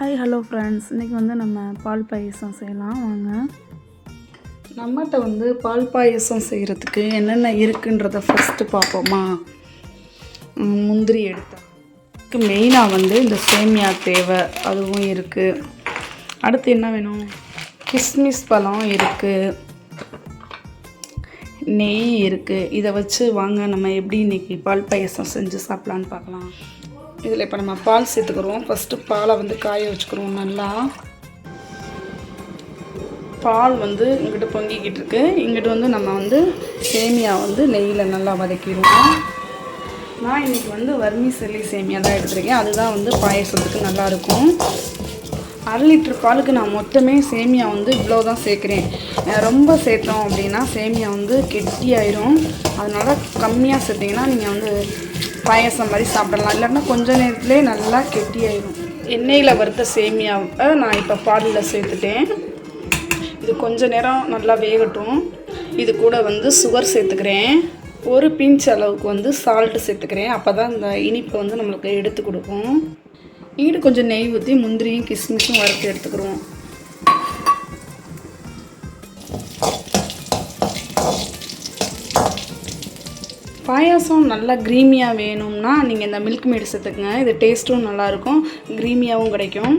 Hi hello friends இன்றைக்கி வந்து நம்ம பால் பாயசம் செய்யலாம். வாங்க. நம்மகிட்ட வந்து பால் பாயசம் செய்கிறதுக்கு என்னென்ன இருக்குன்றத ஃபஸ்ட்டு பார்ப்போமா? முந்திரி எடுத்தேன் மெயினாக வந்து இந்த சேமியா தேவை அதுவும் இருக்குது அடுத்து என்ன வேணும்? கிஸ்மிஸ் பழம் இருக்குது நெய் இருக்குது இதை வச்சு வாங்க நம்ம எப்படி இன்றைக்கி பால் பாயசம் செஞ்சு சாப்பிட்லான்னு பார்க்கலாம். இதில் இப்போ நம்ம பால் சேர்த்துக்கிறோம். ஃபஸ்ட்டு பாலை வந்து காய வச்சுக்கிறோம் நல்லா. பால் வந்து இங்கிட்டு பொங்கிக்கிட்டு இருக்கு. இங்கிட்டு வந்து நம்ம வந்து சேமியா வந்து நெய்யில் நல்லா வதக்கிடுவோம். நான் இன்றைக்கி வந்து வர்மி செல்லி சேமியா தான் எடுத்துருக்கேன். அதுதான் வந்து பாயசத்துக்கு நல்லாயிருக்கும் அரை லிட்டர் பாலுக்கு நான் மொத்தமே சேமியா வந்து இவ்வளோ தான் சேர்க்குறேன். ரொம்ப சேர்த்தோம் அப்படின்னா சேமியா வந்து கெட்டியாயிரும். அதனால் கம்மியாக சேர்த்திங்கன்னா நீங்கள் வந்து பாயசம் மாதிரி சாப்பிடலாம். இல்லைன்னா கொஞ்ச நேரத்துலேயே நல்லா கெட்டியாயிடும் எண்ணெயில் வறுத்த சேமியாவை நான் இப்போ பாலில் சேர்த்துட்டேன். இது கொஞ்ச நேரம் நல்லா வேகட்டும். இது கூட வந்து சுகர் சேர்த்துக்கிறேன். ஒரு பிஞ்ச் அளவுக்கு வந்து சால்ட்டு சேர்த்துக்கிறேன். அப்போ தான் இந்த இனிப்பை வந்து நம்மளுக்கு எடுத்து கொடுக்கும். ஈடு கொஞ்சம் நெய் ஊற்றி முந்திரியும் கிஸ்மிஸும் வறுத்து எடுத்துக்கிறோம். பாயாசம் நல்லா க்ரீமியாக வேணும்னா நீங்கள் இந்த மில்க் மேட் சேர்த்துக்குங்க இது டேஸ்ட்டும் நல்லாயிருக்கும். க்ரீமியாகவும் கிடைக்கும்.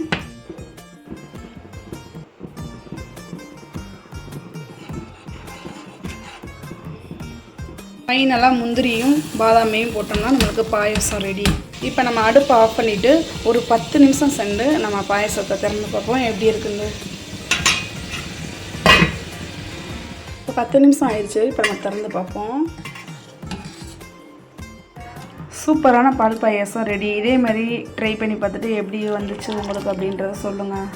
ஃபைனலாக முந்திரியும் பாதாமையும் போட்டோம்னா நம்மளுக்கு பாயசம் ரெடி இப்போ நம்ம அடுப்பை ஆஃப் பண்ணிவிட்டு ஒரு பத்து நிமிஷம் சென்று நம்ம பாயசத்தை திறந்து பார்ப்போம். எப்படி இருக்குங்க இப்போ பத்து நிமிஷம் ஆயிடுச்சு. இப்போ நம்ம திறந்து பார்ப்போம். சூப்பரான பால் பாயாசம் ரெடி. இதே மாதிரி ட்ரை பண்ணி பார்த்துட்டு எப்படி வந்துச்சு உங்களுக்கு அப்படின்றத சொல்லுங்கள்